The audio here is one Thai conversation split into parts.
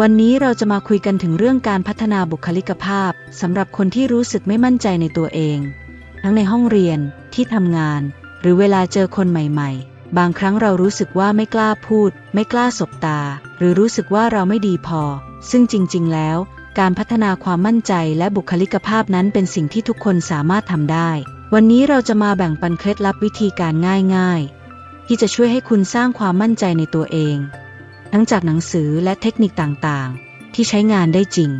วันนี้เราจะมาคุยกันถึงเรื่องการพัฒนาบุคลิกภาพสำหรับคนที่รู้สึกไม่มั่นใจในตัวเอง ทั้งในห้องเรียนที่ทำงาน หรือเวลาเจอคนใหม่ ๆ บางครั้งเรารู้สึกว่าไม่กล้าพูด ไม่กล้าสบตา หรือรู้สึกว่าเราไม่ดีพอ ซึ่งจริง ๆ แล้ว การพัฒนาความมั่นใจและบุคลิกภาพนั้นเป็นสิ่งที่ทุกคนสามารถทำได้ วันนี้เราจะมาแบ่งปันเคล็ดลับวิธีการง่าย ๆ ที่จะช่วยให้คุณสร้างความมั่นใจในตัวเอง ทั้งจากหนังสือและเทคนิคต่างๆ ที่ใช้งานได้จริง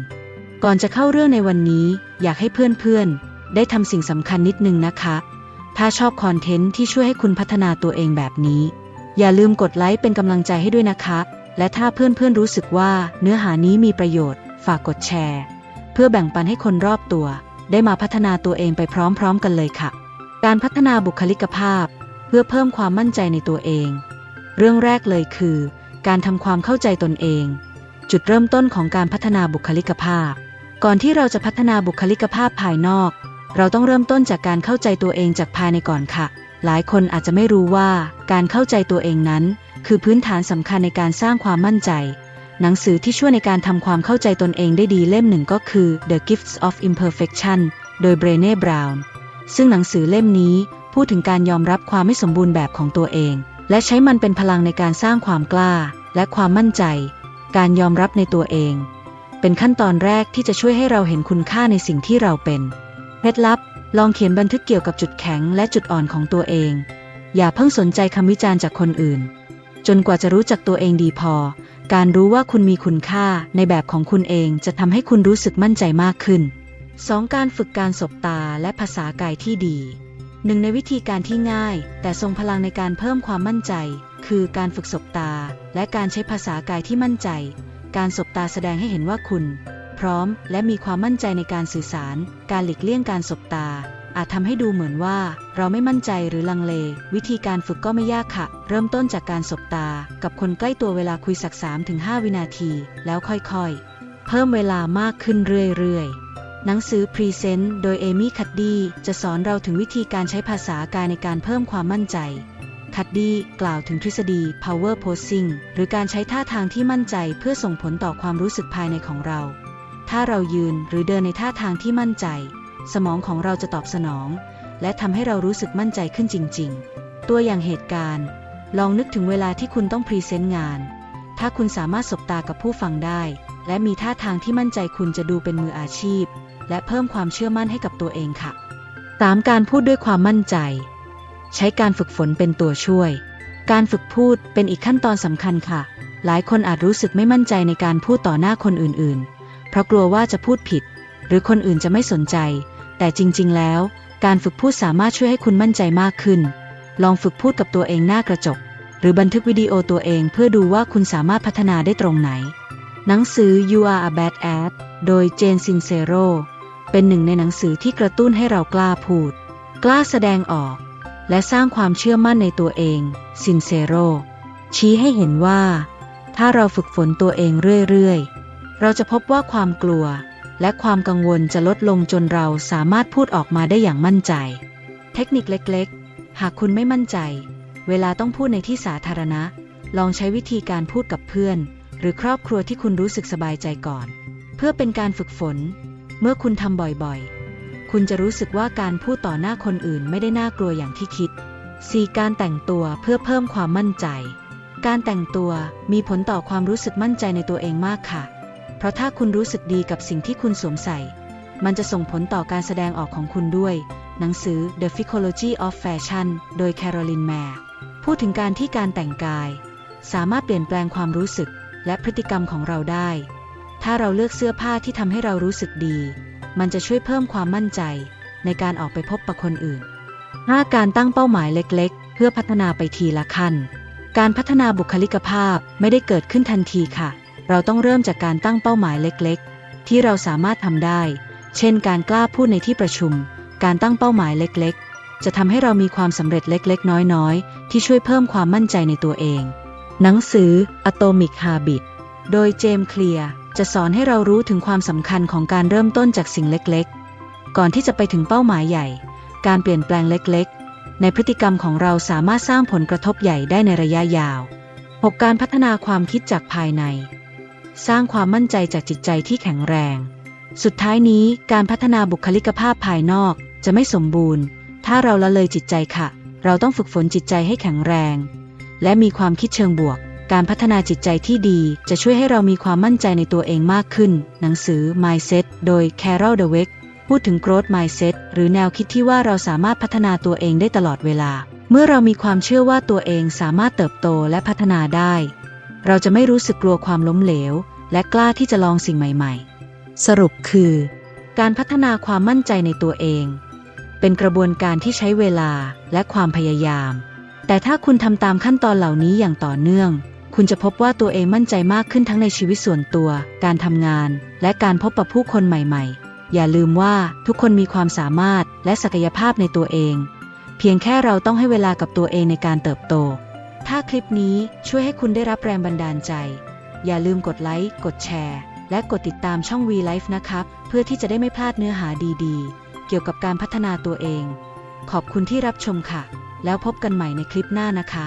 ก่อนจะเข้าเรื่องในวันนี้ อยากให้เพื่อนๆ ได้ทำสิ่งสำคัญนิดนึงนะคะ ถ้าชอบคอนเทนต์ที่ช่วยให้คุณพัฒนาตัวเองแบบนี้ อย่าลืมกดไลค์เป็นกำลังใจให้ด้วยนะคะ และถ้าเพื่อนๆรู้สึกว่าเนื้อหานี้มีประโยชน์ ฝากกดแชร์ เพื่อแบ่งปันให้คนรอบตัว ได้มาพัฒนาตัวเองไปพร้อมๆ กันเลยค่ะ การพัฒนาบุคลิกภาพ เพื่อเพิ่มความมั่นใจในตัวเอง เรื่องแรกเลยคือ การทำความเข้าใจตนเอง จุดเริ่มต้นของการพัฒนาบุคลิกภาพ ก่อนที่เราจะพัฒนาบุคลิกภาพภายนอก เราต้องเริ่มต้นจากการเข้าใจตัวเองจากภายในก่อนค่ะ หลายคนอาจจะไม่รู้ว่าการเข้าใจตัวเองนั้น คือพื้นฐานสำคัญในการสร้างความมั่นใจ หนังสือที่ช่วยในการทำความเข้าใจตนเองได้ดีเล่มหนึ่งก็คือ The Gifts of Imperfection โดยเบรเน่บราวน์ซึ่งหนังสือเล่มนี้พูดถึงการยอมรับความไม่สมบูรณ์แบบของตัวเอง และใช้มันเป็นพลังในการสร้างความกล้า และความมั่นใจ การยอมรับในตัวเอง เป็นขั้นตอนแรกที่จะช่วยให้เราเห็นคุณค่าในสิ่งที่เราเป็นเคล็ดลับ ลองเขียนบันทึกเกี่ยวกับจุดแข็งและจุดอ่อนของตัวเอง อย่าเพิ่งสนใจคำวิจารณ์จากคนอื่น จนกว่าจะรู้จักตัวเองดีพอ การรู้ว่าคุณมีคุณค่าในแบบของคุณเองจะทำให้คุณรู้สึกมั่นใจมากขึ้น 2. การฝึกการสบตาและภาษากายที่ดี หนึ่งในวิธีการที่ง่าย แต่ทรงพลังในการเพิ่มความมั่นใจ คือการฝึกสบตา และการใช้ภาษากายที่มั่นใจ การสบตาแสดงให้เห็นว่าคุณ พร้อมและมีความมั่นใจในการสื่อสาร การหลีกเลี่ยงการสบตา อาจทำให้ดูเหมือนว่า เราไม่มั่นใจหรือลังเล วิธีการฝึกก็ไม่ยากค่ะ เริ่มต้นจากการสบตา กับคนใกล้ตัวเวลาคุยสัก 3-5 วินาที แล้วค่อยๆ เพิ่มเวลามากขึ้นเรื่อยๆหนังสือ Present โดยเอมี่คัดดี้จะสอนเราถึงวิธีการใช้ภาษากายในการเพิ่มความมั่นใจ คัดดี้กล่าวถึงทฤษฎี power posing หรือการใช้ท่าทางที่มั่นใจเพื่อส่งผลต่อความรู้สึกภายในของเรา ถ้าเรายืนหรือเดินในท่าทางที่มั่นใจ สมองของเราจะตอบสนอง และทำให้เรารู้สึกมั่นใจขึ้นจริง ๆ ตัวอย่างเหตุการณ์ ลองนึกถึงเวลาที่คุณต้องพรีเซนต์งาน ถ้าคุณสามารถสบตากับผู้ฟังได้ และมีท่าทางที่มั่นใจคุณจะดูเป็นมืออาชีพ และเพิ่มความเชื่อมั่นให้กับตัวเองค่ะ 3. การพูดด้วยความมั่นใจ ใช้การฝึกฝนเป็นตัวช่วย การฝึกพูดเป็นอีกขั้นตอนสำคัญค่ะ หลายคนอาจรู้สึกไม่มั่นใจในการพูดต่อหน้าคนอื่นๆ เพราะกลัวว่าจะพูดผิด หรือคนอื่นจะไม่สนใจ แต่จริงๆ แล้ว การฝึกพูดสามารถช่วยให้คุณมั่นใจมากขึ้น ลองฝึกพูดกับตัวเองหน้ากระจก หรือบันทึกวิดีโอตัวเองเพื่อดูว่าคุณสามารถพัฒนาได้ตรงไหน หนังสือ You Are a Bad At โดยเจนซินเซโรเป็นหนึ่งในหนังสือที่กระตุ้นให้เรากล้าพูด กล้าแสดงออก และสร้างความเชื่อมั่นในตัวเองซินเซโรชี้ให้เห็นว่า ถ้าเราฝึกฝนตัวเองเรื่อยๆ เราจะพบว่าความกลัว และความกังวลจะลดลงจนเราสามารถพูดออกมาได้อย่างมั่นใจ เทคนิคเล็กๆ หากคุณไม่มั่นใจ เวลาต้องพูดในที่สาธารณะ ลองใช้วิธีการพูดกับเพื่อน หรือครอบครัวที่คุณรู้สึกสบายใจก่อน เพื่อเป็นการฝึกฝน เมื่อคุณทำบ่อยๆ คุณจะรู้สึกว่าการพูดต่อหน้าคนอื่นไม่ได้น่ากลัวอย่างที่คิด 4. การแต่งตัวเพื่อเพิ่มความมั่นใจ การแต่งตัวมีผลต่อความรู้สึกมั่นใจในตัวเองมากค่ะ เพราะถ้าคุณรู้สึกดีกับสิ่งที่คุณสวมใส่ มันจะส่งผลต่อการแสดงออกของคุณด้วย หนังสือ The Psychology of Fashion โดย Carolyn Mayer พูดถึงการที่การแต่งกาย สามารถเปลี่ยนแปลงความรู้สึกและพฤติกรรมของเราได้ ถ้าเราเลือกเสื้อผ้าที่ทำให้เรารู้สึกดี มันจะช่วยเพิ่มความมั่นใจ ในการออกไปพบปะคนอื่น 5. การตั้งเป้าหมายเล็กๆ เพื่อพัฒนาไปทีละขั้น การพัฒนาบุคลิกภาพไม่ได้เกิดขึ้นทันทีค่ะ เราต้องเริ่มจากการตั้งเป้าหมายเล็กๆ ที่เราสามารถทำได้ เช่น การกล้าพูดในที่ประชุม การตั้งเป้าหมายเล็กๆ จะทำให้เรามีความสำเร็จเล็กๆ น้อยๆ ที่ช่วยเพิ่มความมั่นใจในตัวเอง หนังสือ Atomic Habit โดยเจมส์เคลียร์ จะสอนให้เรารู้ถึงความสำคัญของการเริ่มต้นจากสิ่งเล็กๆ ก่อนที่จะไปถึงเป้าหมายใหญ่ การเปลี่ยนแปลงเล็กๆ ในพฤติกรรมของเราสามารถสร้างผลกระทบใหญ่ได้ในระยะยาว 6. การพัฒนาความคิดจากภายใน สร้างความมั่นใจจากจิตใจที่แข็งแรง สุดท้ายนี้การพัฒนาบุคลิกภาพภายนอกจะไม่สมบูรณ์ ถ้าเราละเลยจิตใจค่ะ เราต้องฝึกฝนจิตใจให้แข็งแรง และมีความคิดเชิงบวก การพัฒนาจิตใจที่ดีจะช่วยให้เรามีความมั่นใจในตัวเองมากขึ้น หนังสือ Mindset โดย Carol Dweck พูดถึง growth mindset หรือแนวคิดที่ว่าเราสามารถพัฒนาตัวเองได้ตลอดเวลา เมื่อเรามีความเชื่อว่าตัวเองสามารถเติบโตและพัฒนาได้ เราจะไม่รู้สึกกลัวความล้มเหลว และกล้าที่จะลองสิ่งใหม่ ๆ สรุปคือ การพัฒนาความมั่นใจในตัวเอง เป็นกระบวนการที่ใช้เวลาและความพยายาม แต่ถ้าคุณทำตามขั้นตอนเหล่านี้อย่างต่อเนื่อง คุณจะพบว่าตัวเองมั่นใจมากขึ้นทั้งในชีวิตส่วนตัว การทำงาน และการพบปะผู้คนใหม่ๆ อย่าลืมว่าทุกคนมีความสามารถและศักยภาพในตัวเอง เพียงแค่เราต้องให้เวลากับตัวเองในการเติบโต ถ้าคลิปนี้ช่วยให้คุณได้รับแรงบันดาลใจ อย่าลืมกดไลค์ กดแชร์ และกดติดตามช่อง V Life นะครับ เพื่อที่จะได้ไม่พลาดเนื้อหาดีๆ เกี่ยวกับการพัฒนาตัวเอง ขอบคุณที่รับชมค่ะ แล้วพบกันใหม่ในคลิปหน้านะคะ